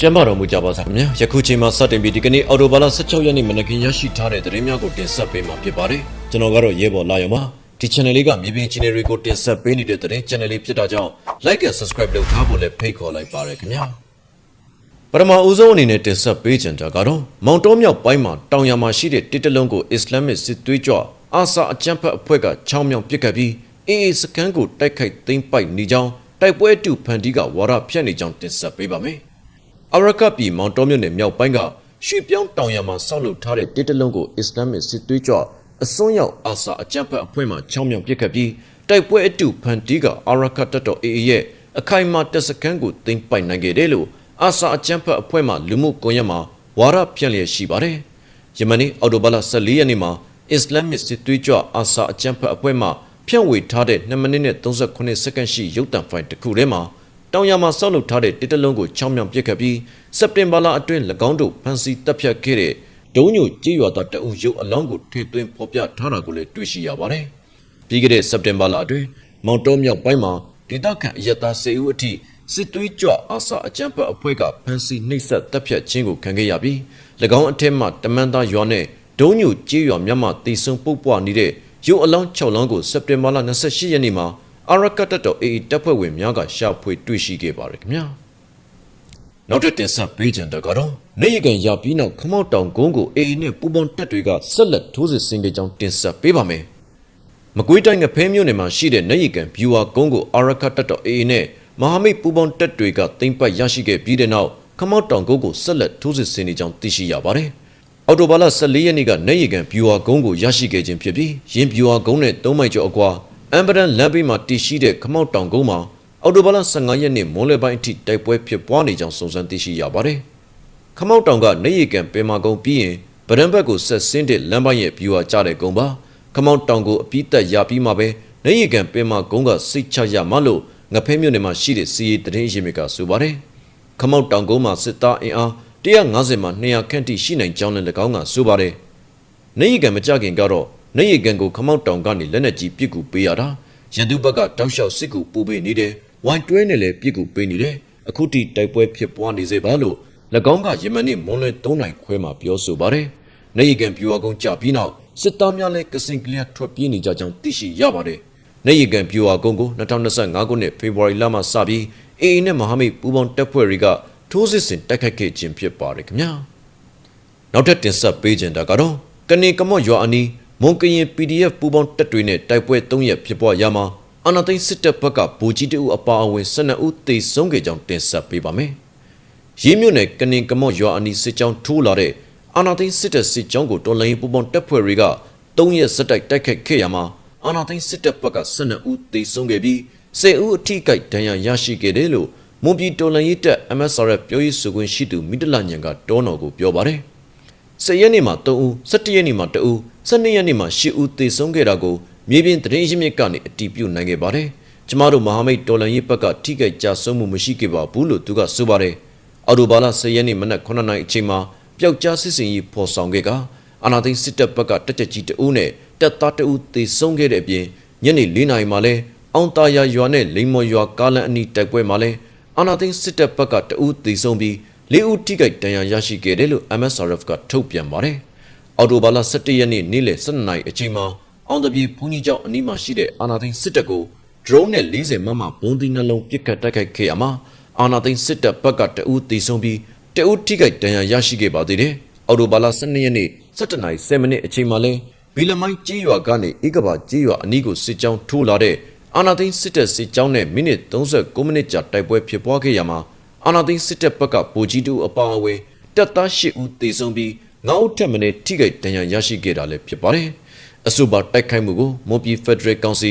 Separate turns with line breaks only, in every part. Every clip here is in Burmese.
ကျမ်းပါတော်မူကြပါစားခင်ဗျာယခုချိန်မှာစတင်ပြီးဒီကနေ့အော်တိုဘာလ16ရက်နေ့မနက်ခင်းရရှိထားတဲ့သတင်းများကိုတင်ဆက်ပေးမှာဖြစ်ပါတယ်ကျွန်တော်ကတော့ရဲဘော်လာရောပါဒီ channel လေးကမြေပြင် channel တွေကိုတင်ဆက်ပေးနေတဲ့သတင်း channel လေးဖြစ်တာကြောင့် like and subscribe လုပ်ထားဖို့လည်းဖိတ်ခေါ်လိုက်ပါရခင်ဗျာပထမဦးဆုံးအနေနဲ့တင်ဆက်ပေးချင်တာကတော့မောင်တော်မြောက်ပိုင်းမှာတောင်ယာမှာရှိတဲ့တစ်တလုံးကိုအစ္စလာမစ်စစ်သွေးကြွအာဆာအကြမ်းဖက်အဖွဲ့ကချောင်းမြောင်ပစ်ခတ်ပြီးအေအေစကန်ကိုတိုက်ခိုက်သိမ်းပိုက်နေကြောင်းတိုက်ပွဲအတူဖန်တီးကဝါရဖြတ်နေကြောင်းတင်ဆက်ပေးပါမယ်။ အရကပြည်မောင်တော်မြို့နယ်မြောက်ပိုင်းကရွှေပြောင်းတောင်ရမှာဆောက်လုပ်ထားတဲ့တစ်တလုံးကိုအစ္စလာမစ်စစ်သွေးကြွအစွန်းရောက်အာဆာအကြမ်းဖက်အဖွဲ့မှချောင်းမြောင်ပစ်ခတ်ပြီးတိုက်ပွဲအတူဖန်တီးကအရကတပ်တော် AA ရဲ့အခိုင်အမာတပ်စခန်းကိုသိမ်းပိုက်နိုင်ခဲ့တယ်လို့အာဆာအကြမ်းဖက်အဖွဲ့မှလူမှုကွန်ရက်မှာဝါရဖြန့်လျက်ရှိပါတယ်။ယမနီအော်တိုဘာလ14ရက်နေ့မှာအစ္စလာမစ်စစ်သွေးကြွအာဆာအကြမ်းဖက်အဖွဲ့မှဖြန့်ဝေထားတဲ့2မိနစ်နဲ့38စက္ကန့်ရှိရုပ်သံဖိုင်တစ်ခုထဲမှာ တောင်ယာမှာဆောက်လုပ်ထားတဲ့တစ်တလုံးကိုချောင်းမြောင်ပစ်ခတ်ပြီးစက်တင်ဘာလအတွင်း၎င်းတို့ဖမ်းဆီးတပ်ဖြတ်ခဲ့တဲ့ဒုံညိုကြေးရွာသားတအုပ်ရုပ်အလောင်းကိုထွေသွင်းဖော်ပြထားတာကိုလည်းတွေ့ရှိရပါတယ်။ပြီးခဲ့တဲ့စက်တင်ဘာလအတွင်းမောင်တော်မြောက်ပိုင်းမှာဒေသခံအရက်သားစေဦးအထိစစ်သွေးကြွအာဆာအကြမ်းဖက်အဖွဲ့ကဖမ်းဆီးနှိပ်စက်တပ်ဖြတ်ခြင်းကိုခံခဲ့ရပြီး၎င်းအထက်မှတမန်သားရွာနဲ့ဒုံညိုကြေးရွာမြတ်မှတည်ဆုံပုတ်ပွားနေတဲ့ရုပ်အလောင်း6လောင်းကိုစက်တင်ဘာလ28ရက်နေ့မှာ အာရကတ်တပ်တော် AA တပ်ဖွဲ့ဝင်များကရှာဖွေတွေ့ရှိခဲ့ပါတယ်ခင်ဗျာနောက်တစ်တင်ဆက်ပေးကြတဲ့ကတော့နေရကန်ရပြီးနောက်ခမောက်တောင်ကုန်းကို AA နဲ့ပူပေါင်းတပ်တွေကဆက်လက်ထိုးစစ်ဆင်ခဲ့ကြောင်းတင်ဆက်ပေးပါမယ်မကွေးတိုင်းငဖဲမြို့နယ်မှာရှိတဲ့နေရကန်ဗျူဟာကုန်းကိုအာရကတ်တပ်တော် AA နဲ့မဟာမိတ်ပူပေါင်းတပ်တွေကသိမ်းပိုက်ရရှိခဲ့ပြီးတဲ့နောက်ခမောက်တောင်ကုန်းကိုဆက်လက်ထိုးစစ်ဆင်နေကြောင်းသိရှိရပါတယ်အော်တိုဘာလ14ရက်နေ့ကနေရကန်ဗျူဟာကုန်းကိုရရှိခဲ့ခြင်းဖြစ်ပြီးရင်းဗျူဟာကုန်းနဲ့3မိုင်ကျော်အကွာ အမ်ဘရန်လမ်းဘေးမှာတည်ရှိတဲ့ခမောက်တောင်ကုန်းမှာအော်တိုဘာလ15ရက်နေ့မွန်းလယ်ပိုင်းအထိတိုက်ပွဲဖြစ်ပွားနေကြောင်းစုံစမ်းသိရှိရပါတယ်။ခမောက်တောင်ကနေရီကန်ပင်မာကုန်းပြီးရင်ဗရန်ဘက်ကိုဆက်ဆင်းတဲ့လမ်းပိုင်းရဲ့ဗျူဟာကျတဲ့ကုန်းပါ။ခမောက်တောင်ကိုအပြီးတက်ရပြီးမှပဲနေရီကန်ပင်မာကုန်းကစိတ်ချရမှလို့ငဖဲမြို့နယ်မှာရှိတဲ့စီရီတရင်ရင်မြစ်ကဆိုပါတယ်။ခမောက်တောင်ကုန်းမှာစစ်သားအင်အား150မှ200ခန့်ထိရှိနိုင်ကြောင်းလည်း၎င်းကဆိုပါတယ်။နေရီကန်မကြခင်ကတော့ နေရီကန်ကိုခမောက်တောင်ကနေလက်နက်ကြီးပစ်ကူပေးရတာရန်သူဘက်ကတောက်လျှောက်စစ်ကူပူပေးနေတယ်ဝိုင်တွဲနဲ့လည်းပစ်ကူပေးနေတယ်အခုထိတိုက်ပွဲဖြစ်ပွားနေစေပါလို့၎င်းကယမန်နေ့မွန်းလွဲ3နိုင်ခွဲမှာပြောဆိုပါတယ်နေရီကန်ပြူအကုန်းကြပြီးနောက်စစ်သားများလည်းကစင်ကလျာထွက်ပြေးနေကြကြောင်းသိရှိရပါတယ်နေရီကန်ပြူအကုန်းကို2025ခုနှစ်ဖေဖော်ဝါရီလမှစပြီးအေအေနဲ့မဟာမိတ်ပူးပေါင်းတပ်ဖွဲ့တွေကထိုးစစ်ဆင်တိုက်ခိုက်ခဲ့ခြင်းဖြစ်ပါတယ်ခင်ဗျာနောက်ထပ်တင်ဆက်ပေးခြင်းတာကတော့ကနေကမော့ရွာအနီး မွန်ကရင် PDF ပူပေါင်းတပ်တွေနဲ့တိုက်ပွဲ၃ရက်ဖြစ်ပွားရမှာအာနာသိန်းစစ်တပ်ဘက်ကဗိုလ်ကြီးတအုပ်အပါအဝင်12ဦးသေဆုံးခဲ့ကြောင်းတင်ဆက်ပေးပါမယ်။ရင်းမြို့နယ်ကနေကမော့ရွာအနီးစစ်ကြောင်းထိုးလာတဲ့အာနာသိန်းစစ်တပ်စစ်ကြောင်းကိုတော်လိုင်းပူပေါင်းတပ်ဖွဲ့တွေက၃ရက်စက်တိုက်တိုက်ခိုက်ခဲ့ရမှာအာနာသိန်းစစ်တပ်ဘက်က12ဦးသေဆုံးခဲ့ပြီး10ဦးအထိကိဒဏ်ရာရရှိခဲ့တယ်လို့မွန်ပြည်တော်လိုင်းရေးတပ် MSRF ပြောရေးဆိုခွင့်ရှိသူမိတလညံကတောနော်ကိုပြောပါတယ်။10ရက်နေ့မှာ3ဦး17ရက်နေ့မှာ2ဦး 12ရက်နေ့မှာ10ဦးသေဆုံးခဲ့တာကိုမြေပြင်သတင်းရင်းမြစ်ကနေအတည်ပြုနိုင်ခဲ့ပါတယ်။ကျမတို့မဟာမိတ်တော်လန်ရေးဘက်ကထိခိုက်ကြဆုံးမှုမရှိခဲ့ပါဘူးလို့သူကဆိုပါတယ်။အော်တိုဘာလ10ရက်နေ့မနက်9နာရီအချိန်မှာပျောက်ကြားစစ်စင်ရေးဖော်ဆောင်ခဲ့ကအာနာသိန်းစစ်တပ်ဘက်ကတက်ကြကြီးတအုပ်နဲ့တပ်သားတအုပ်သေဆုံးခဲ့တဲ့အပြင်ညနေ4နာရီမှာလဲအောင်တာယာရွာနဲ့လိမ္မော်ရွာကားလန်အနီးတိုက်ပွဲမှာလဲအာနာသိန်းစစ်တပ်ဘက်ကတအုပ်သေဆုံးပြီးလေးဦးထိခိုက်ဒဏ်ရာရရှိခဲ့တယ်လို့ MSRF ကထုတ်ပြန်ပါတယ်။ အော်တိုဘာလ17ရက်နေ့နေ့လယ်12နာရီအချိန်မှာအောင်တပြေဘုန်းကြီးကျောင်းအနီးမှာရှိတဲ့အာနာသိန်းစစ်တပ်ကို drone နဲ့40မမဘုံသီးနှလုံးပစ်ခတ်တိုက်ခိုက်ခဲ့ရမှာအာနာသိန်းစစ်တပ်ဘက်ကတအူးตีဆုံးပြီးတအူးထိခိုက်ဒဏ်ရာရရှိခဲ့ပါသေးတယ်။အော်တိုဘာလ12ရက်နေ့17နာရီ7မိနစ်အချိန်မှာလဲဘီလမိုင်းကြေးရွာကနေဧကဘာကြေးရွာအနီးကိုစစ်ကြောင်းထိုးလာတဲ့အာနာသိန်းစစ်တပ်စစ်ကြောင်းနဲ့မိနစ်39မိနစ်ကြာတိုက်ပွဲဖြစ်ပွားခဲ့ရမှာအာနာသိန်းစစ်တပ်ဘက်ကဗိုလ်ကြီးတူအပါအဝင်တပ်သား8ဦးသေဆုံးပြီး 9ဦးထက်မနည်းထိခိုက်ဒဏ်ရာရရှိခဲ့တာလည်းဖြစ်ပါတယ်။အဆိုပါတိုက်ခိုက်မှုကိုမွန်ပြည်ဖက်ဒရယ်ကောင်စီ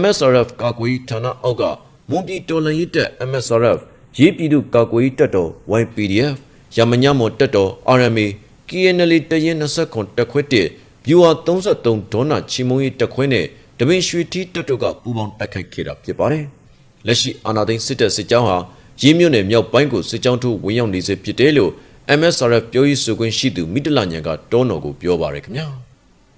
MSRF ကာကွယ်ရေးဌာနအောက်ကမွန်ပြည်တော်လှန်ရေးတပ် MSRF ရေးပြည်သူကာကွယ်ရေးတပ်တော် YPDF ရမညမော်တပ်တော် RMA KNL တရင်29တက်ခွဲတစ်ဗျူဟာ33ဒေါနာချီမုံရေးတက်ခွဲနဲ့တပင်ရွှေတီတပ်တို့ကပူးပေါင်းတိုက်ခိုက်ခဲ့တာဖြစ်ပါတယ်။လက်ရှိအာဏာသိမ်းစစ်တပ်စစ်ကြောင်းဟာရင်းမြို့နယ်မြောက်ပိုင်းကိုစစ်ကြောင်းထိုးဝင်ရောက်နေစေဖြစ်တယ်လို့ MSRF ပြောရေးဆိုခွင့်ရှိသူမိတလညံကတောနော်ကိုပြောပါရခင်ဗျာ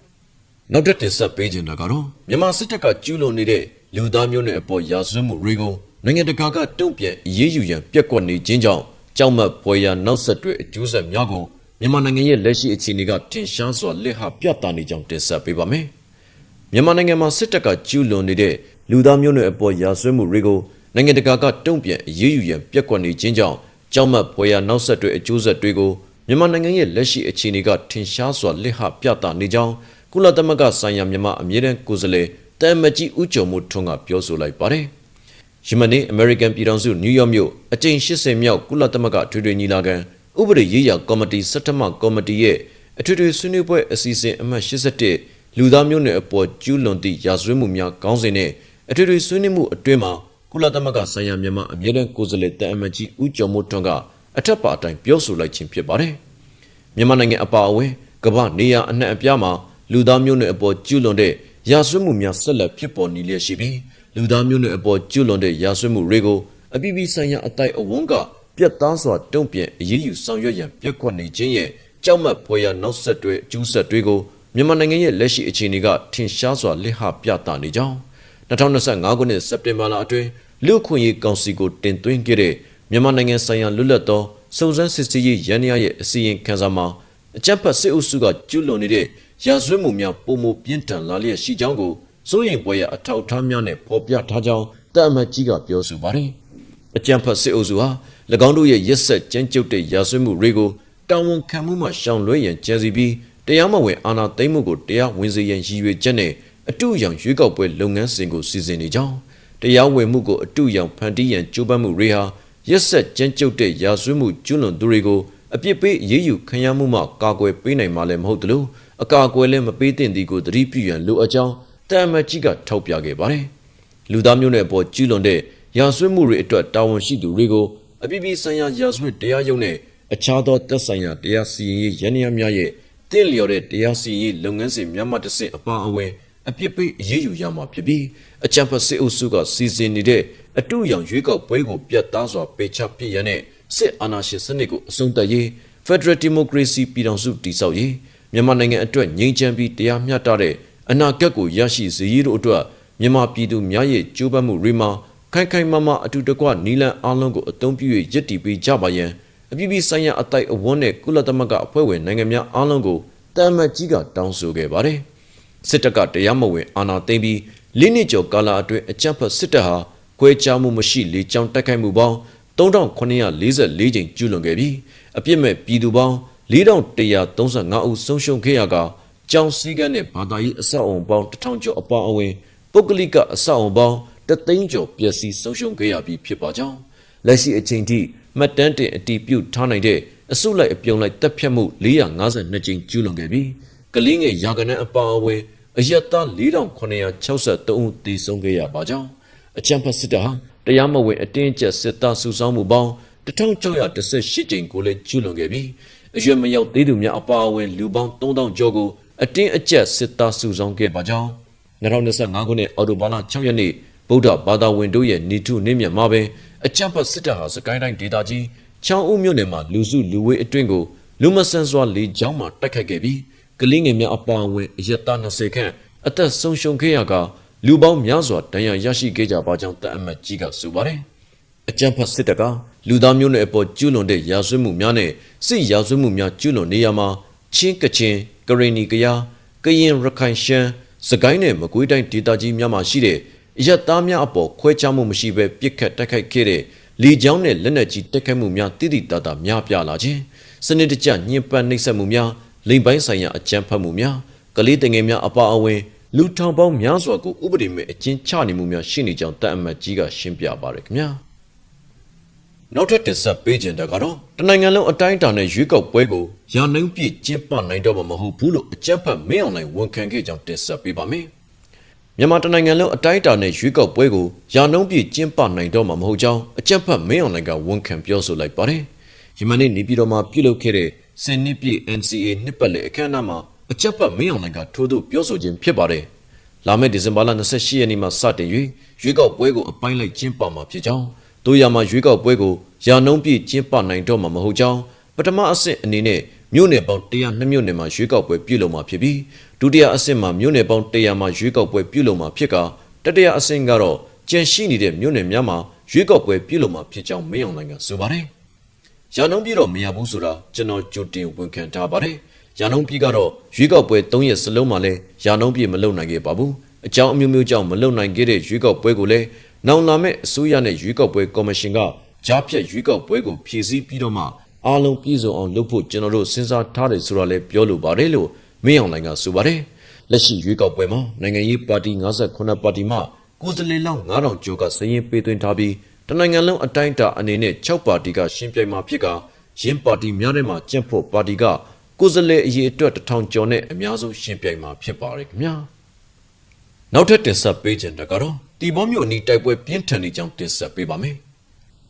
။နောက်တစ်တင်ဆက်ပေးခြင်းတာကတော့မြန်မာစစ်တပ်ကကျူးလွန်နေတဲ့လူသားမျိုးနွယ်အပေါ်ရာဇဝတ်မှုတွေကိုနိုင်ငံတကာကတုံ့ပြန်အရေးယူရန်ပြက်ကွက်နေခြင်းကြောင့်ကြောက်မက်ဖွယ်ရာနောက်ဆက်တွဲအကျိုးဆက်များကိုမြန်မာနိုင်ငံရဲ့လက်ရှိအခြေအနေကထင်ရှားစွာလက်ဟပြသနေကြောင်းတင်ဆက်ပေးပါမယ်။မြန်မာနိုင်ငံမှာစစ်တပ်ကကျူးလွန်နေတဲ့လူသားမျိုးနွယ်အပေါ်ရာဇဝတ်မှုတွေကိုနိုင်ငံတကာကတုံ့ပြန်အရေးယူရန်ပြက်ကွက်နေခြင်းကြောင့် ကြောက်မက်ဖွယ်ရာနောက်ဆက်တွဲအကျိုးဆက်တွေကိုမြန်မာနိုင်ငံရဲ့လက်ရှိအခြေအနေကထင်ရှားစွာလက်ဟပြသနေကြောင်းကုလသမဂ္ဂဆိုင်ရာမြန်မာအမြဲတမ်းကိုယ်စားလှယ်တာမတ်ကြီးဦးကျော်မိုးထွန်းကပြောဆိုလိုက်ပါတယ်။ယမနေ့အမေရိကန်ပြည်ထောင်စုနယူးယောက်မြို့အကြိမ်80မြောက်ကုလသမဂ္ဂထွေထွေညီလာခံဥပဒေရေးရာကော်မတီစက်တမကော်မတီရဲ့အထွေထွေဆွေးနွေးပွဲအစီအစဉ်အမှတ်81လူသားမျိုးနွယ်အပေါ်ကျူးလွန်သည့်ရာဇဝတ်မှုများခေါင်းစဉ်နဲ့အထွေထွေဆွေးနွေးမှုအတွင်းမှာ ကုလသမဂ္ဂဆိုင်ရာမြန်မာအမြဲတမ်းကိုယ်စားလှယ်တန်အမတ်ကြီးဦးကျော်မိုးထွန်းကအထက်ပါအတိုင်းပြောဆိုလိုက်ခြင်းဖြစ်ပါတယ်။မြန်မာနိုင်ငံအပါအဝင်ကမ္ဘာနေရာအနှံ့အပြားမှာလူသားမျိုးနွယ်အပေါ်ကျူးလွန်တဲ့ရာဇဝတ်မှုများဆက်လက်ဖြစ်ပေါ်နေလျက်ရှိပြီးလူသားမျိုးနွယ်အပေါ်ကျူးလွန်တဲ့ရာဇဝတ်မှုတွေကိုအပြည်ပြည်ဆိုင်ရာအတိုက်အဝန်းကပြတ်သားစွာတုံ့ပြန်အရေးယူဆောင်ရွက်ရန်ပြက်ကွက်နေခြင်းရဲ့ကြောက်မက်ဖွယ်ရာနောက်ဆက်တွဲအကျိုးဆက်တွေကိုမြန်မာနိုင်ငံရဲ့လက်ရှိအခြေအနေကထင်ရှားစွာလက်ဟပြသနေကြောင်း2025ခုနှစ်စက်တင်ဘာလအတွင်း လူ့အခွင့်အရေးကောင်စီကိုတင်သွင်းခဲ့တဲ့မြန်မာနိုင်ငံဆိုင်ရာလွတ်လပ်သောစုံစမ်းစစ်ဆေးရေးရန်ရာရဲ့အစီရင်ခံစာမှာအကြမ်းဖက်စစ်အုပ်စုကကျူးလွန်နေတဲ့ရာဇဝတ်မှုများပုံမပြင်းထန်လာလျက်ရှိကြောင်းကိုစိုးရိမ်ပွေရအထောက်အထားများနဲ့ဖော်ပြထားကြောင်းတာအမတ်ကြီးကပြောဆိုပါတယ်။အကြမ်းဖက်စစ်အုပ်စုဟာ၎င်းတို့ရဲ့ရက်ဆက်ကြမ်းကြုတ်တဲ့ရာဇဝတ်မှုတွေကိုတာဝန်ခံမှုမှရှောင်လွှဲရန်ကြံစီပြီးတရားမဝင်အာဏာသိမ်းမှုကိုတရားဝင်စေရန်ရည်ရွယ်ချက်နဲ့အတူအယောင်ရွေးကောက်ပွဲလုပ်ငန်းစဉ်ကိုစီစဉ်နေကြောင်း တရားဝင်မှုကိုအတူအယောင်ဖန်တီးရန်ကြိုးပမ်းမှုတွေဟာရက်ဆက်ကြမ်းကြုတ်တဲ့ရာဇဝတ်မှုကျူးလွန်သူတွေကိုအပြစ်ပေးအရေးယူခံရမှုမှကာကွယ်ပေးနိုင်မှာလည်းမဟုတ်သလိုအကာအကွယ်လည်းမပေးသင့်သည်ကိုသတိပြုရန်လိုအပ်ကြောင်းတာမတ်ကြီးကထောက်ပြခဲ့ပါတယ်။လူသားမျိုးနွယ်အပေါ်ကျူးလွန်တဲ့ရာဇဝတ်မှုတွေအတွက်တာဝန်ရှိသူတွေကိုအပြည်ပြည်ဆိုင်ရာရာဇဝတ်တရားရုံးနဲ့အခြားသောသက်ဆိုင်ရာတရားစီရင်ရေးရန်ရများရဲ့တင့်လျော်တဲ့တရားစီရင်ရေးလုပ်ငန်းစဉ်များမှတစ်ဆင့်အပါအဝင် အပြစ်ပေးအရေးယူရမှာဖြစ်ပြီးအကြံဖတ်စစ်အုပ်စုကစီစဉ်နေတဲ့အတူရောင်ရွေးကောက်ပွဲကိုပြတ်သားစွာပေချပြစ်ရန်နဲ့စစ်အာဏာရှင်စနစ်ကိုအဆုံးသတ်ရေး Federal Democracy ပြည်ထောင်စုတည်ဆောက်ရေးမြန်မာနိုင်ငံအတွက်ငြိမ်းချမ်းပြီးတရားမျှတတဲ့အနာဂတ်ကိုရရှိစေရေးတို့အတွက်မြန်မာပြည်သူများရဲ့ကြိုးပမ်းမှုတွေမှာခိုင်ခိုင်မာမာအတူတကွနီလန်အားလုံးကိုအသုံးပြု၍ရည်တည်ပေးကြပါရန်အပြည်ပြည်ဆိုင်ရာအတိုက်အဝန်းနဲ့ကုလသမဂ္ဂအဖွဲ့ဝင်နိုင်ငံများအားလုံးကိုတာမတ်ကြီးကတောင်းဆိုခဲ့ပါတယ် စစ်တပ်ကတရားမဝင်အာဏာသိမ်းပြီးလေးနှစ်ကျော်ကာလအတွင်းအကြမ်းဖက်စစ်တပ်ဟာကွဲခြားမှုမရှိလေကြောင်းတိုက်ခိုက်မှုပေါင်း3944ကြိမ်ကျူးလွန်ခဲ့ပြီးအပြစ်မဲ့ပြည်သူပေါင်း4135ဦးဆုံးရှုံးခဲ့ရကကြောင်စည်းကမ်းနဲ့ဘာသာရေးအဆောက်အုံပေါင်း1000ကျော်အပါအဝင်ပုဂ္ဂလိကအဆောက်အုံပေါင်းတသိန်းကျော်ပျက်စီးဆုံးရှုံးခဲ့ရပြီးဖြစ်ပါကြောင်းလက်ရှိအချိန်ထိမှတ်တမ်းတင်အတည်ပြုထားနိုင်တဲ့အစုလိုက်အပြုံလိုက်တပ်ဖြတ်မှု452ကြိမ်ကျူးလွန်ခဲ့ပြီးကလေးငယ်ရာကနန်းအပါအဝင် အယက်သား4963ဦးတည်ဆုံးခဲ့ရပါကြောင်းအချမ်းဖတ်စစ်တပ်ဟာတရားမဝင်အတင်းအကျပ်စစ်သားစုဆောင်းမှုပေါင်း1618ကြိမ်ကိုလည်းကျူးလွန်ခဲ့ပြီးအရွယ်မရောက်သေးသူများအပါအဝင်လူပေါင်း3000ကျော်ကိုအတင်းအကျပ်စစ်သားစုဆောင်းခဲ့ပါကြောင်း2025ခုနှစ်အောက်တိုဘာလ6ရက်နေ့ဗုဒ္ဓဘာသာဝင်တို့ရဲ့နေထုနေမြတ်မှာပဲအကြံဖတ်စစ်တပ်ဟာစကိုင်းတိုင်းဒေသကြီးချောင်းဦးမြို့နယ်မှာလူစုလူဝေးအတွင်းကိုလူမဆန်စွာလေကြောင်းမှတိုက်ခိုက်ခဲ့ပြီး ကလေးငယ်များအပါအဝင်အရက်သား20ခန့်အသက်ဆုံးရှုံးခဲ့ရကလူပေါင်းများစွာဒဏ်ရာရရှိခဲ့ကြပါကြောင်းတအမတ်ကြီးကဆိုပါတယ်။အကြံဖတ်စစ်တပ်ကလူသားမျိုးနွယ်အပေါ်ကျူးလွန်တဲ့ရာဇဝတ်မှုများနဲ့စစ်ရာဇဝတ်မှုများကျူးလွန်နေရမှာချင်းကချင်းကရင်နီကယားကရင်ရခိုင်ရှမ်းစကိုင်းနဲ့မကွေးတိုင်းဒေသကြီးများမှာရှိတဲ့အရက်သားများအပေါ်ခွဲခြားမှုမရှိဘဲပြစ်ခတ်တိုက်ခိုက်ခဲ့တဲ့လီချောင်းနဲ့လက်နက်ကြီးတိုက်ခိုက်မှုများတိတိတတ်တာများပြားလာခြင်းစနစ်တကျညှဉ်းပန်းနှိပ်စက်မှုများ လိမ်ပိုင်းဆိုင်ရာအကြမ်းဖက်မှုများကလေးတငယ်များအပါအဝင်လူထောင်ပေါင်းများစွာကိုဥပဒေမဲ့အကျဉ်းချနေမှုများရှိနေကြောင်းတအမတ်ကြီးကရှင်းပြပါရခင်ဗျာနောက်ထပ်တင်ဆက်ပေးခြင်းတကတော့တနိုင်ငံလုံးအတိုင်းအတာနဲ့ရွေးကောက်ပွဲကိုရာနှုန်းပြည့်ကျင်းပနိုင်တော့မှာမဟုတ်ဘူးလို့အကြမ်းဖက်မင်းအောင်လှိုင်ဝန်ခံခဲ့ကြောင်းတင်ဆက်ပေးပါမယ်မြန်မာတနိုင်ငံလုံးအတိုင်းအတာနဲ့ရွေးကောက်ပွဲကိုရာနှုန်းပြည့်ကျင်းပနိုင်တော့မှာမဟုတ်ကြောင်းအကြမ်းဖက်မင်းအောင်လှိုင်ကဝန်ခံပြောဆိုလိုက်ပါတယ်ယမနေ့နေပြည်တော်မှာပြုလုပ်ခဲ့တဲ့ စင်နစ်ပြည့် NCA နှစ်ပတ်လည်အခမ်းအနားမှာအကြက်ပတ်မင်းအောင်လှိုင်ကထိုးထုတ်ပြောဆိုခြင်းဖြစ်ပါတယ်။လာမယ့်ဒီဇင်ဘာလ28ရက်နေ့မှာစတင်၍ရွေးကောက်ပွဲကိုအပိုင်းလိုက်ကျင်းပမှာဖြစ်ကြောင်းတို့ရမှာရွေးကောက်ပွဲကိုရာနှုံးပြည့်ကျင်းပနိုင်တော့မှာမဟုတ်ကြောင်းပထမအဆင့်အနေနဲ့မြို့နယ်ပေါင်း102မြို့နယ်မှာရွေးကောက်ပွဲပြုလုပ်မှာဖြစ်ပြီးဒုတိယအဆင့်မှာမြို့နယ်ပေါင်း100မှာရွေးကောက်ပွဲပြုလုပ်မှာဖြစ်ကတတိယအဆင့်ကတော့ကျန်ရှိနေတဲ့မြို့နယ်များမှာရွေးကောက်ပွဲပြုလုပ်မှာဖြစ်ကြောင်းမင်းအောင်လှိုင်ကဆိုပါတယ်။ ရာနှုန်းပြည့်တော့မရဘူးဆိုတာကျွန်တော်ကြိုတင်ဝန်ခံထားပါတယ်ရာနှုန်းပြည့်ကတော့ရွေးကောက်ပွဲ၃ရက်စလုံးမှာလဲရာနှုန်းပြည့်မလုပ်နိုင်ခဲ့ပါဘူးအကြောင်းအမျိုးမျိုးကြောင့်မလုပ်နိုင်ခဲ့တဲ့ရွေးကောက်ပွဲကိုလည်းနောင်လာမဲ့အစိုးရနဲ့ရွေးကောက်ပွဲကော်မရှင်ကကြားဖြတ်ရွေးကောက်ပွဲကိုဖြည့်ဆည်းပြီးတော့မှအားလုံးပြည့်စုံအောင်လုပ်ဖို့ကျွန်တော်တို့စဉ်းစားထားတယ်ဆိုတာလည်းပြောလိုပါတယ်လို့မင်းအောင်လှိုင်ကဆိုပါတယ်လက်ရှိရွေးကောက်ပွဲမှာနိုင်ငံရေးပါတီ58ပါတီမှကိုယ်စားလှယ်လောက်9000ကျော်ကစည်ရင်ပေးသွင်းထားပြီး တနိုင်ငံလုံးအတိုင်းအတာအနေနဲ့6ပါတီကရှင်းပြိုင်မှာဖြစ်ကရင်းပါတီများထဲမှာကျင့်ဖို့ပါတီကကိုယ်စားလှယ်အရေးအတွက်1000ကျော်နဲ့အများဆုံးရှင်းပြိုင်မှာဖြစ်ပါတယ်ခင်ဗျာနောက်ထပ်တင်ဆက်ပေးခြင်းတကတော့တီဘောမျိုးအနီးတိုက်ပွဲပြင်းထန်နေကြောင်းတင်ဆက်ပေးပါမယ်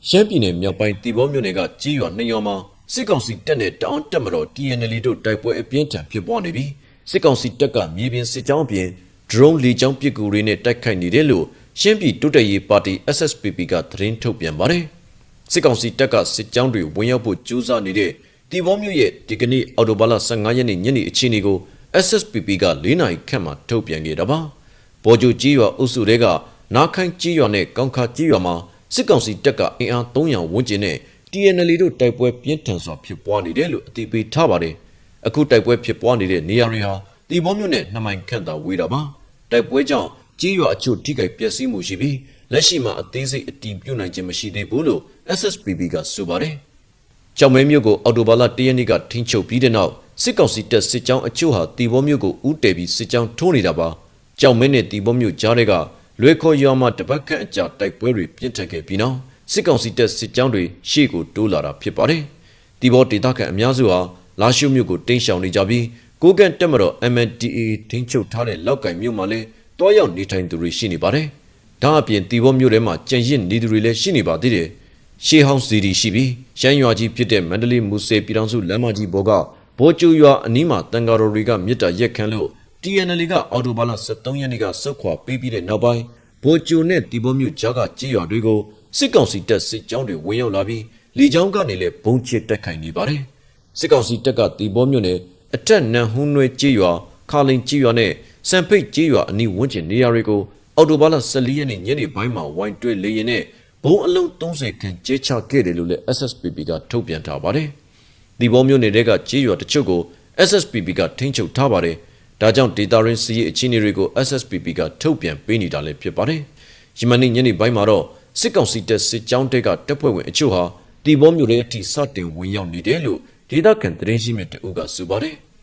ရှမ်းပြည်နယ်မြောက်ပိုင်းတီဘောမျိုးနယ်ကကြီးရွာနှစ်ရွာမှာစစ်ကောင်စီတပ်နဲ့တောင်းတက်မတော် TNL တို့တိုက်ပွဲအပြင်းထန်ဖြစ်ပွားနေပြီးစစ်ကောင်စီတပ်ကမြေပြင်စစ်ကြောင်းအပြင် drone လေကြောင်းပစ်ကူတွေနဲ့တိုက်ခိုက်နေတယ်လို့ ရှမ်းပြည်တိုးတက်ရေးပါတီ SSPP ကသတင်းထုတ်ပြန်ပါတယ်။စစ်ကောင်စီတပ်ကစစ်ကြောင်းတွေဝင်ရောက်ဖို့ကြိုးစားနေတဲ့တီဘောမျိုးရဲ့ဒီကနေ့အော်တိုဘာလ15ရက်နေ့ညနေအချိန်ကို SSPP က၄နာရီခန့်မှထုတ်ပြန်ခဲ့တာပါ။ပေါ်ကျူကြီးရွာအုပ်စုတွေကနားခိုင်းကြီးရွာနဲ့ကောင်းခါကြီးရွာမှာစစ်ကောင်စီတပ်ကအင်အား300ဝန်းကျင်နဲ့ TNL တို့တိုက်ပွဲပြင်းထန်စွာဖြစ်ပွားနေတယ်လို့အသိပေးထားပါတယ်။အခုတိုက်ပွဲဖြစ်ပွားနေတဲ့နေရာတွေဟာတီဘောမျိုးနဲ့နှမိုင်ခန့်သာဝေးတာပါ။တိုက်ပွဲကြောင့် ကြီးရွာအချို့ထိခိုက်ပျက်စီးမှုရှိပြီးလက်ရှိမှာအသေးစိတ်အတည်ပြုနိုင်ခြင်းမရှိသေးဘူးလို့ SSPB ကဆိုပါတယ်။ကြောင်မဲမြို့ကိုအော်တိုဘာလ၁ရက်နေ့ကထိန်းချုပ်ပြီးတဲ့နောက်စစ်ကောင်စီတပ်စစ်ကြောင်းအချို့ဟာတီဘောမြို့ကိုဦးတည်ပြီးစစ်ကြောင်းထိုးနေတာပါ။ကြောင်မဲနဲ့တီဘောမြို့ကြားတွေကလွဲခေါ်ရွာမှာတပတ်ခန့်အကြာတိုက်ပွဲတွေပြင်းထန်ခဲ့ပြီးနောက်စစ်ကောင်စီတပ်စစ်ကြောင်းတွေရှေ့ကိုတိုးလာတာဖြစ်ပါတယ်။တီဘောဒေသခံအများစုဟာလာရှုမြို့ကိုတင်းရှောင်နေကြပြီးကိုကန်တက်မတော် MNDA ထိန်းချုပ်ထားတဲ့လောက်ကင်မြို့မှာလည်း တွားရောက်နေထိုင်သူတွေရှိနေပါတယ်။ဒါအပြင်တီဘောမြို့ထဲမှာကြံရစ်နေသူတွေလည်းရှိနေပါသေးတယ်။ရှေးဟောင်းစီဒီရှိပြီးရှမ်းရွာကြီးဖြစ်တဲ့မန္တလေးမူဆယ်ပြည်တော်စုလမ်းမကြီးဘောကဘောကျူရွာအနီးမှာတန်ကာတော်တွေကမြစ်တာရက်ခန့်လို့ TNL ကအော်တိုဘာလ23ရက်နေ့ကစုတ်ခွာပေးပြီးတဲ့နောက်ပိုင်းဘောကျူနဲ့တီဘောမြို့ကြားကကြေးရွာတွေကိုစစ်ကောင်စီတပ်စစ်ကြောင်းတွေဝင်ရောက်လာပြီးလီချောင်းကနေလည်းဘုံချစ်တက်ခိုင်နေပါတယ်။စစ်ကောင်စီတပ်ကတီဘောမြို့နယ်အထက်နန်ဟွန်းနွဲကြေးရွာခါလင်ကြေးရွာနဲ့ စံဖိတ်ကြေးရွာအနီးဝန်းကျင်နေရာတွေကိုအော်တိုဘာလ14ရက်နေ့ညနေပိုင်းမှာဝိုင်းတွဲလေရင်နဲ့ဘုံအလုံး30ခန့်ကျဲချခဲ့တယ်လို့လည်း SSPP ကထုတ်ပြန်ထားပါတယ်။ဒီဘောမျိုးနယ်ကကြေးရွာတချို့ကို SSPP ကထိန်းချုပ်ထားပါတယ်။ဒါကြောင့်ဒေတာရင်းစီရဲ့အခြေအနေတွေကို SSPP ကထုတ်ပြန်ပေးနေတာလည်းဖြစ်ပါတယ်။ယမန်နေ့ညနေပိုင်းမှာတော့စစ်ကောင်စီတပ်စစ်ကြောင်းတွေကတပ်ဖွဲ့ဝင်အချို့ဟာဒီဘောမျိုးတွေအထိစတင်ဝင်ရောက်နေတယ်လို့ဒေသခံသတင်းရှိမြစ်တအုပ်ကဆိုပါတယ်။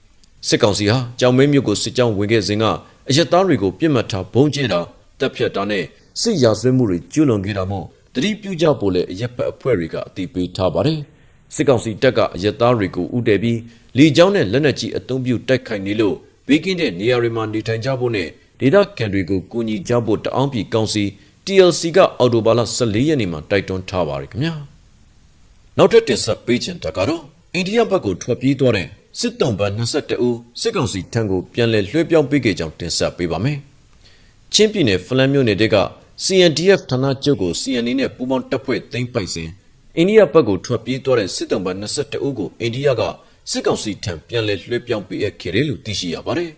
စစ်ကောင်စီဟာကြောင်မဲမြို့ကိုစစ်ကြောင်းဝင်ခဲ့စဉ်ကအရက်သားတွေကိုပြစ်မှတ်ထားဘုံကျဲတာတပ်ဖြတ်တာနဲ့စစ်ရာဇဝတ်မှုတွေကျူးလွန်ခဲ့တာမို့တတိပြုကြဖို့လည်းအရက်ဖက်အဖွဲ့တွေကအတိပေးထားပါတယ်။စစ်ကောင်စီတပ်ကအရက်သားတွေကိုဥတည်ပြီးလီကြောင်းနဲ့လက်နက်ကြီးအုံပြုတိုက်ခိုက်နေလို့ဘေးကင်းတဲ့နေရာတွေမှာနေထိုင်ကြဖို့နဲ့ဒေသခံတွေကိုကူညီကြဖို့တအောင်းပြည်ကောင်စီ TLC ကအော်တိုဘာလ14ရက်နေ့မှာတိုက်တွန်းထားပါတယ်ခင်ဗျာနောက်ထပ်တင်ဆက်ပေးခြင်းတကတော့အိန္ဒိယဘက်ကိုထွက်ပြေးသွားတဲ့ စစ်တုံးပန်း22ဦးစစ်ကောင်စီထံကိုပြန်လည်လွှဲပြောင်းပေးခဲ့ကြောင်းတင်ဆက်ပေးပါမယ်ချင်းပြည်နယ်ဖလန်မြို့နယ်တဲက CNDF ဌာနချုပ်ကို CNA နဲ့ပူးပေါင်းတပ်ဖွဲ့သိမ်းပိုက်စဉ်အိန္ဒိယဘက်ကိုထွက်ပြေးသွားတဲ့စစ်တုံးပန်း22ဦးကိုအိန္ဒိယကစစ်ကောင်စီထံပြန်လည်လွှဲပြောင်းပေးအပ်ခဲ့တယ်လို့သိရှိရပါတယ်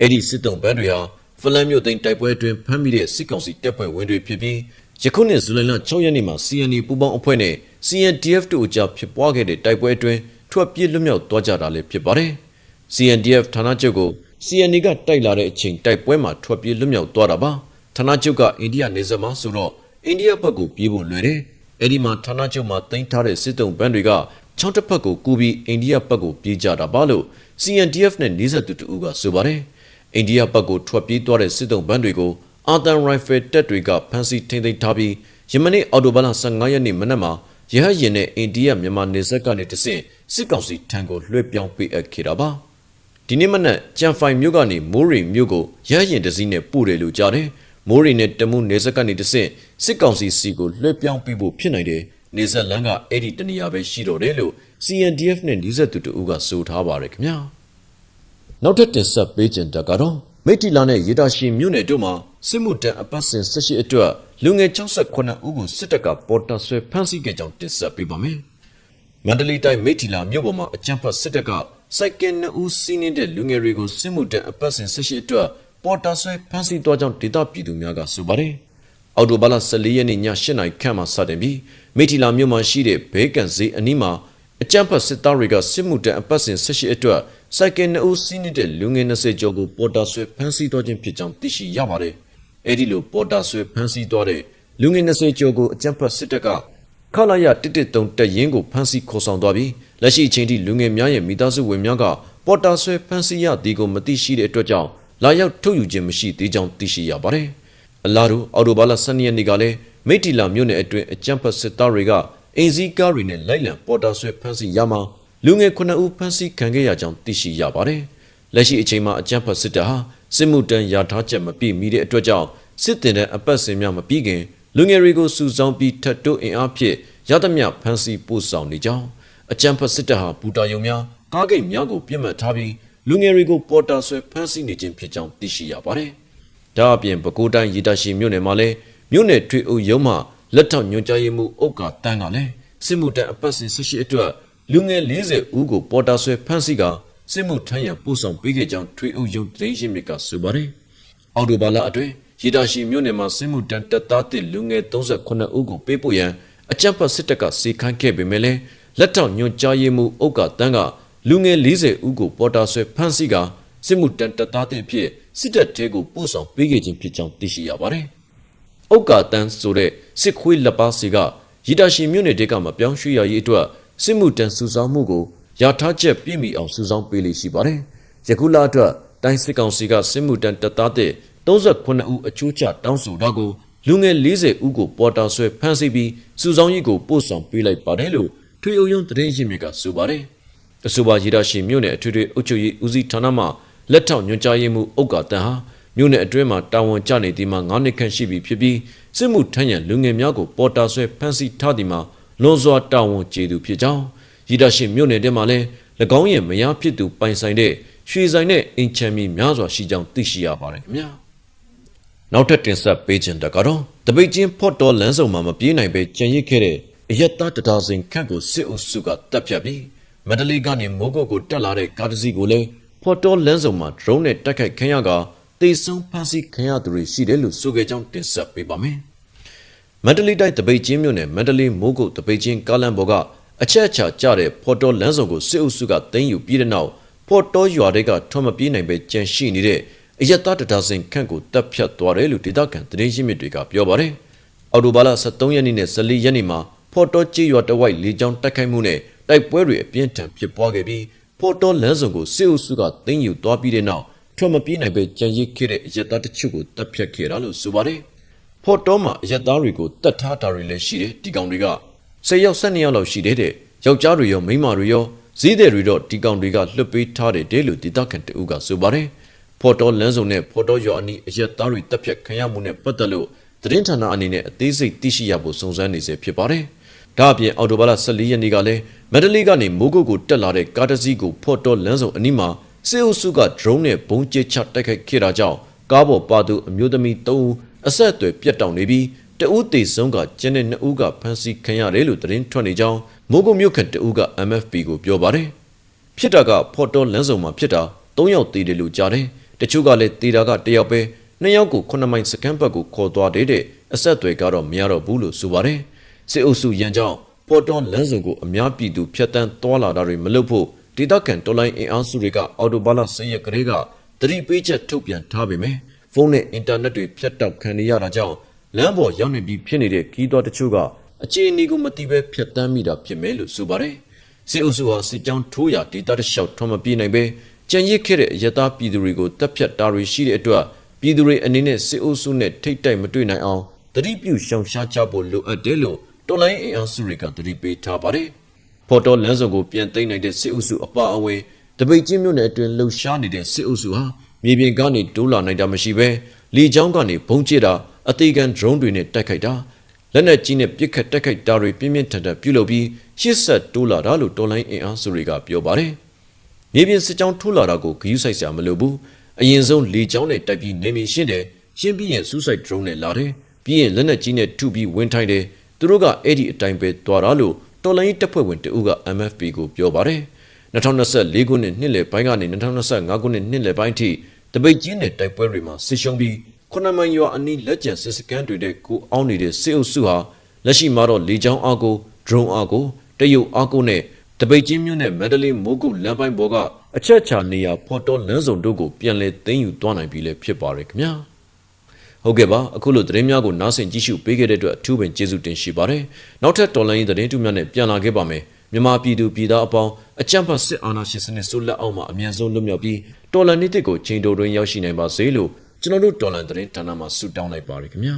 အဲ့ဒီစစ်တုံးပန်းတွေဟာဖလန်မြို့သိမ်းတိုက်ပွဲအတွင်းဖမ်းမိတဲ့စစ်ကောင်စီတပ်ဖွဲ့ဝင်တွေဖြစ်ပြီးယခုနှစ်ဇူလိုင်လ6ရက်နေ့မှာ CNA ပူးပေါင်းအဖွဲ့နဲ့ CNDF တို့အကြားဖြစ်ပွားခဲ့တဲ့တိုက်ပွဲအတွင်း ထွက်ပြေးလွတ်မြောက်သွားကြတာလည်းဖြစ်ပါတယ်။ CNDF ဌာနချုပ်ကို CNA ကတိုက်လာတဲ့အချိန်တိုက်ပွဲမှာထွက်ပြေးလွတ်မြောက်သွားတာပါ။ဌာနချုပ်ကအိန္ဒိယနေဆက်မှာဆိုတော့အိန္ဒိယဘက်ကိုပြေးဖို့လွယ်တယ်။အဲဒီမှာဌာနချုပ်မှာတင်ထားတဲ့စစ်တုံးဘန်းတွေကချောင်းတစ်ဖက်ကိုကူပြီးအိန္ဒိယဘက်ကိုပြေးကြတာပါလို့ CNDF နဲ့နေဆက်သူတူကဆိုပါတယ်။အိန္ဒိယဘက်ကိုထွက်ပြေးသွားတဲ့စစ်တုံးဘန်းတွေကိုအာတန်ရိုင်ဖယ်တပ်တွေကဖမ်းဆီးထိန်းသိမ်းထားပြီးယမနေ့အော်တိုဘာလ15ရက်နေ့မနက်မှာ ရဟရင်နဲ့အိန္ဒိယမြန်မာနေဆက်ကနေတဆင့်စစ်ကောင်စီထံကိုလွှဲပြောင်းပေးအပ်ခဲ့တာပါဒီနေ့မနက်ကြံဖိုင်မြို့ကနေမိုးရီမြို့ကိုရဟရင်တစည်းနဲ့ပို့တယ်လို့ကြားတယ်မိုးရီနဲ့တမှုနေဆက်ကနေတဆင့်စစ်ကောင်စီစီကိုလွှဲပြောင်းပေးဖို့ဖြစ်နိုင်တယ်နေဆက်လန်းကအဲ့ဒီတနေရာပဲရှိတော့တယ်လို့ CNDF နဲ့နေဆက်သူတူကဆိုထားပါတယ်ခင်ဗျာနောက်ထပ်တင်ဆက်ပေးခြင်းတက်ကတော့မိထီလာနဲ့ရေတာရှိမြို့နယ်တို့မှာ စစ်မှုတန်းအပတ်စဉ်18အတွက်လူငယ်68ဦးကိုစစ်တပ်ကပေါ်တာဆွဲဖမ်းဆီးခဲ့ကြောင်းတင်ဆက်ပေးပါမယ်။မန္တလေးတိုင်းမိထီလာမြို့ပေါ်မှာအကြမ်းဖက်စစ်တပ်ကစိုက်ကင်2ဦးစီးနေတဲ့လူငယ်တွေကိုစစ်မှုတန်းအပတ်စဉ်18အတွက်ပေါ်တာဆွဲဖမ်းဆီးသွားကြောင်းဒေသပြည်သူများကဆိုပါတယ်။အော်တိုဘာလ14ရက်နေ့ည8:00နာရီခန့်မှာစတင်ပြီးမိထီလာမြို့မှာရှိတဲ့ဘေးကန်ဈေးအနီးမှာအကြမ်းဖက်စစ်သားတွေကစစ်မှုတန်းအပတ်စဉ်18အတွက်စိုက်ကယ်2ဦးစီးနေတဲ့လူငယ်20ကျော်ကိုပေါ်တာဆွဲဖမ်းဆီးသွားခြင်းဖြစ်ကြောင်းသိရှိရပါတယ်။ အဲဒီလိုပေါ်တာဆွဲဖမ်းဆီးသွားတဲ့လူငယ်20ကျော်ကိုအကြမ်းဖက်စစ်တပ်ကခလာရ113တပ်ရင်းကိုဖမ်းဆီးခေါ်ဆောင်သွားပြီးလက်ရှိအချိန်ထိလူငယ်များရဲ့မိသားစုဝင်များကပေါ်တာဆွဲဖမ်းဆီးရသည်ကိုမသိရှိတဲ့အတွက်ကြောင့်လာရောက်ထုတ်ယူခြင်းမရှိသေးကြောင်းသိရှိရပါတယ်။အလားတူအော်တိုဘာလ12ရက်နေ့ကလည်းမိတ်တီလာမြို့နယ်အတွင်းအကြမ်းဖက်စစ်သားတွေကအင်ဇီကားတွေနဲ့လိုက်လံပေါ်တာဆွဲဖမ်းဆီးရမှာလူငယ်9ဦးဖမ်းဆီးခံခဲ့ရကြောင်းသိရှိရပါတယ်။လက်ရှိအချိန်မှာအကြမ်းဖက်စစ်တပ်ဟာ စစ်မှုတန်းရာထားချက်မပြည့်မီတဲ့အတွက်ကြောင့်စစ်တင်တဲ့အပတ်စဉ်များမပြီးခင်လူငယ်တွေကိုစုဆောင်းပြီးထတ်တိုးအင်အားဖြင့်ရသမျှဖမ်းဆီးပို့ဆောင်နေကြောင်းအကြမ်းဖက်စစ်တပ်ဟာဘူတာယုံများကားဂိတ်များကိုပြစ်မှတ်ထားပြီးလူငယ်တွေကိုပေါ်တာဆွဲဖမ်းဆီးနေခြင်းဖြစ်ကြောင်းသိရှိရပါတယ်။ဒါအပြင်ပဲခူးတိုင်းရေတာရှိမြို့နယ်မှာလည်းမြို့နယ်ထွေအုပ်ရုံးမှလက်ထောက်ညွှန်ကြားရေးမှူးဥက္ကာတန်းကလည်းစစ်မှုတန်းအပတ်စဉ်18အတွက်လူငယ်40ဦးကိုပေါ်တာဆွဲဖမ်းဆီးက စစ်မှုထမ်းရန်ပို့ဆောင်ပေးခဲ့ကြောင်းထွေအုပ်ရုံးတရင်ရှင်မြစ်ကဆိုပါတယ်။အော်တိုဘာလအတွင်းရေတာရှိမြို့နယ်မှာစစ်မှုတန်းတပ်သားတစ်လူငယ်38ဦးကိုပေးပို့ရန်အကြမ်းဖက်စစ်တပ်ကစီခိုင်းခဲ့ပေမဲ့လည်းလက်ထောက်ညွှန်ကြားရေးမှူးဥက္ကာတန်းကလူငယ်40ဦးကိုပေါ်တာဆွဲဖမ်းဆီးကစစ်မှုတန်းတပ်သားတဲ့အဖြစ်စစ်တပ်တဲကိုပို့ဆောင်ပေးခဲ့ခြင်းဖြစ်ကြောင်းသိရှိရပါတယ်။ဥက္ကာတန်းဆိုတဲ့စစ်ခွေးလက်ပါစီကရီတာရှိမြို့နယ်တဲကမပြောင်းရွှေ့ရရေးအတွက်စစ်မှုတန်းစုဆောင်းမှုကို ရထားချက်ပြည့်မီအောင်စုဆောင်းပေးလိမ့်ရှိပါတယ်။ယခုလအတွက်တိုင်းစစ်ကောင်စီကစစ်မှုတန်းတပ်သားတဲ့38ဦးအချိုးချတောင်းဆိုတာကိုလူငယ်40ဦးကိုပေါ်တာဆွဲဖမ်းဆီးပြီးစုဆောင်းရေးကိုပို့ဆောင်ပေးလိုက်ပါတယ်လို့ထွေအုပ်ရုံးသတင်းရင်းမြစ်ကဆိုပါတယ်။အဆိုပါရီတာရှိမြို့နယ်အထွေထွေအုပ်ချုပ်ရေးဦးစီးဌာနမှလက်ထောက်ညွှန်ကြားရေးမှူးဥက္ကာတန်ဟာမြို့နယ်အတွင်းမှာတာဝန်ကျနေသည်မှာ9နှစ်ခန့်ရှိပြီဖြစ်ပြီးစစ်မှုထမ်းရန်လူငယ်များကိုပေါ်တာဆွဲဖမ်းဆီးထားသည်မှာလွန်စွာတာဝန်ကျေသူဖြစ်ကြောင်း ရီတာရှိမြို့နယ်ထဲမှာလည်း၎င်းရဲ့မယားဖြစ်သူပိုင်ဆိုင်တဲ့ရွှေဆိုင်နဲ့အင်ချမ်းမီများစွာရှိကြောင်းသိရှိရပါတယ်ခင်ဗျာနောက်ထပ်တင်ဆက်ပေးခြင်းတကတော့တပိတ်ချင်းဖော့တော်လမ်းစုံမှာမပြေးနိုင်ပဲကြံရစ်ခဲ့တဲ့အယက်သားတဒါစင်ခန့်ကိုစစ်အုပ်စုကတပ်ဖြတ်ပြီးမန္တလေးကနေမိုးကုတ်ကိုတက်လာတဲ့ကားတစ်စီးကိုလည်းဖော်တော်လမ်းစုံမှာ drone နဲ့တိုက်ခိုက်ခံရကတေဆုံးဖမ်းဆီးခံရသူတွေရှိတယ်လို့ဆိုခဲ့ကြောင်းတင်ဆက်ပေးပါမယ်။မန္တလေးတိုင်းတပိတ်ချင်းမြို့နယ်မန္တလေးမိုးကုတ်တပိတ်ချင်းကားလမ်းပေါ်က အချက်အချာကျတဲ့ဖော်တော်လမ်းစုံကိုစစ်အုပ်စုကတင်းယူပြီးတဲ့နောက်ဖော်တော်ရွာတွေကထွန်မပြေးနိုင်ပဲကြန့်ရှိနေတဲ့အယက်သားတဒါစင်ခန့်ကိုတပ်ဖြတ်သွားတယ်လို့ဒေသခံသတင်းရင်းမြစ်တွေကပြောပါတယ်။အော်တိုဘာလ23ရက်နေ့နဲ့14ရက်နေ့မှာဖော်တော်ကြီးရွာတဝိုက်လေကြောင်းတိုက်ခိုက်မှုနဲ့တိုက်ပွဲတွေအပြင်းထန်ဖြစ်ပွားခဲ့ပြီးဖော်တော်လမ်းစုံကိုစစ်အုပ်စုကတင်းယူသွားပြီးတဲ့နောက်ထွက်မပြေးနိုင်ပဲကြံရစ်ခဲ့တဲ့အရက်သားတချို့ကိုတပ်ဖြတ်ခဲ့တာလို့ဆိုပါတယ်။ဖော်တော်မှာအရက်သားတွေကိုတတ်ထားတာတွေလည်းရှိတယ်ဒီကောင်တွေက ၁၀ယောက်၁၂ယောက်လောက်ရှိတယ်တဲ့ယောက်ျားတွေရောမိန်းမတွေရောဈေးတဲ့တွေတော့ဒီကောင်တွေကလွတ်ပေးထားတယ်တဲ့လို့ဒေသခံတအုပ်ကဆိုပါတယ်။ဖော်တော်လမ်းစုံနဲ့ဖော်တော်ရွာအနီးအရက်သားတွေတပ်ဖြတ်ခံရမှုနဲ့ပတ်သက်လို့သတင်းဌာနအနေနဲ့အသေးစိတ်သိရှိရဖို့စုံစမ်းနေစေဖြစ်ပါတယ်။ဒါအပြင်အော်တိုဘာလ14ရက်နေ့ကလည်းမန္တလေးကနေမိုးကုတ်ကိုတက်လာတဲ့ကားတစ်စီးကိုဖော်တော်လမ်းစုံအနီးမှာစစ်အုပ်စုက drone နဲ့ဘုံကျချတိုက်ခိုက်ခဲ့တာကြောင့်ကားပေါ်ပါသူအမျိုးသမီး3ဦးအဆက်အသွယ်ပြတ်တောက်နေပြီး တဦးတေဆုံးကကျန်တဲ့2ဦးကဖမ်းဆီးခံရတယ်လို့သတင်းထွက်နေကြောင်းမိုးကုတ်မြို့ခန့်တဦးက MFP ကိုပြောပါတယ်။ဖြစ်တာကဖော်တော်လမ်းစုံမှာဖြစ်တာ3ယောက်တေတယ်လို့ကြားတယ်။တချို့ကလည်းတေတာက1ယောက်ပဲ2ယောက်ကို9မိုင်စကန်ဘက်ကိုခေါ်သွားတယ်တဲ့အဆက်အသွယ်ကတော့မရတော့ဘူးလို့ဆိုပါတယ်။စစ်အုပ်စုရန်ကြောင့်ပေါ်တော်လမ်းစုံကိုအများပြည်သူဖျက်ဆီးသွားလာတာတွေမလုပ်ဖို့ဒေသခံတော်လိုင်းအင်အားစုတွေကအော်တိုဘာလ10ရက်ကလေးကတတိပေးချက်ထုတ်ပြန်ထားပေမဲ့ဖုန်းနဲ့အင်တာနက်တွေဖြတ်တောက်ခံနေရတာကြောင့် လမ်းပေါ်ရောက်နေပြီးဖြစ်နေတဲ့ခီးသွွားတချို့ကအခြေအနေကိုမသိဘဲဖျက်ဆီးမိတာဖြစ်မယ်လို့ဆိုပါတယ်။စစ်အုပ်စုဟာစစ်ကြောင်းထိုးရာဒေသတလျှောက်ထွန်မပြေးနိုင်ပဲကြံရစ်ခဲ့တဲ့အယက်သားပြည်သူတွေကိုတပ်ဖြတ်တာတွေရှိတဲ့အတွက်ပြည်သူတွေအနေနဲ့စစ်အုပ်စုနဲ့ထိတ်တိုက်မတွေ့နိုင်အောင်တတိပြုရှောင်ရှားကြဖို့လိုအပ်တယ်လို့တော်လိုင်းအင်အားစုတွေကတတိပေးထားပါတယ်။ဖော်တော်လမ်းစုံကိုပြန်သိမ်းနိုင်တဲ့စစ်အုပ်စုအပါအဝင်တပိတ်ချင်းမြို့နယ်အတွင်းလှုပ်ရှားနေတဲ့စစ်အုပ်စုဟာမြေပြင်ကနေတိုးလာနိုင်တာမရှိဘဲလီချောင်းကနေဘုံကျစ်တာ အသေးခံ drone တွေနဲ့တိုက်ခိုက်တာလက်နက်ကြီးနဲ့ပစ်ခတ်တိုက်ခိုက်တာတွေပြင်းပြင်းထန်ထန်ပြုလုပ်ပြီးရှစ်ဆက်တိုးလာတာလို့တော်လိုင်းအင်အားစုတွေကပြောပါတယ်။မြေပြင်စစ်ကြောင်းထိုးလာတာကိုဂရုစိုက်စရာမလိုဘူး။အရင်ဆုံးလေချောင်းနဲ့တိုက်ပြီးနေမီရှင်းတယ်။ရှင်းပြီးရင်စူးစိုက် drone နဲ့လာတယ်။ပြီးရင်လက်နက်ကြီးနဲ့ထုပြီးဝင်ထိုင်တယ်။သူတို့ကအဲ့ဒီအတိုင်းပဲသွားတာလို့တော်လိုင်းတပ်ဖွဲ့ဝင်တဦးက MFP ကိုပြောပါတယ်။2024ခုနှစ်နှစ်လယ်ပိုင်းကနေ2025ခုနှစ်နှစ်လယ်ပိုင်းထိတပိတ်ကျင်းတဲ့တိုက်ပွဲတွေမှာဆစ်ရှုံးပြီး ခုနမိုင်ရွာအနီးလက်ကျန်စစ်စကန်တွေတဲ့ကိုအောင်နေတဲ့စစ်အုပ်စုဟာလက်ရှိမှာတော့လေကြောင်းအားကို drone အားကိုတရုတ်အားကိုနဲ့တပိတ်ချင်းမြို့နယ်မန္တလေးမိုးကုတ်လမ်းပိုင်းပေါ်ကအချက်ချာနေရာဖော်တော်လမ်းစုံတို့ကိုပြန်လည်သိမ်းယူသွားနိုင်ပြီလည်းဖြစ်ပါတယ်ခင်ဗျာဟုတ်ကဲ့ပါအခုလိုသတင်းများကိုနားဆင်ကြည့်ရှုပေးခဲ့တဲ့အတွက်အထူးပင်ကျေးဇူးတင်ရှိပါတယ်နောက်ထပ်တော်လိုင်းရေးသတင်းတူများနဲ့ပြန်လာခဲ့ပါမယ်မြန်မာပြည်သူပြည်သားအပေါင်းအကြံဖတ်စစ်အာဏာရှင်စနစ်ဆိုးလက်အောက်မှာအမြန်ဆုံးလွတ်မြောက်ပြီးတော်လန်နေ့တစ်ကိုချိန်တိုတွင်ရောက်ရှိနိုင်ပါစေလို့ ကျွန်တော်တို့တော်လန်သတင်းဌာနမှဆုတောင်းလိုက်ပါရခင်ဗျာ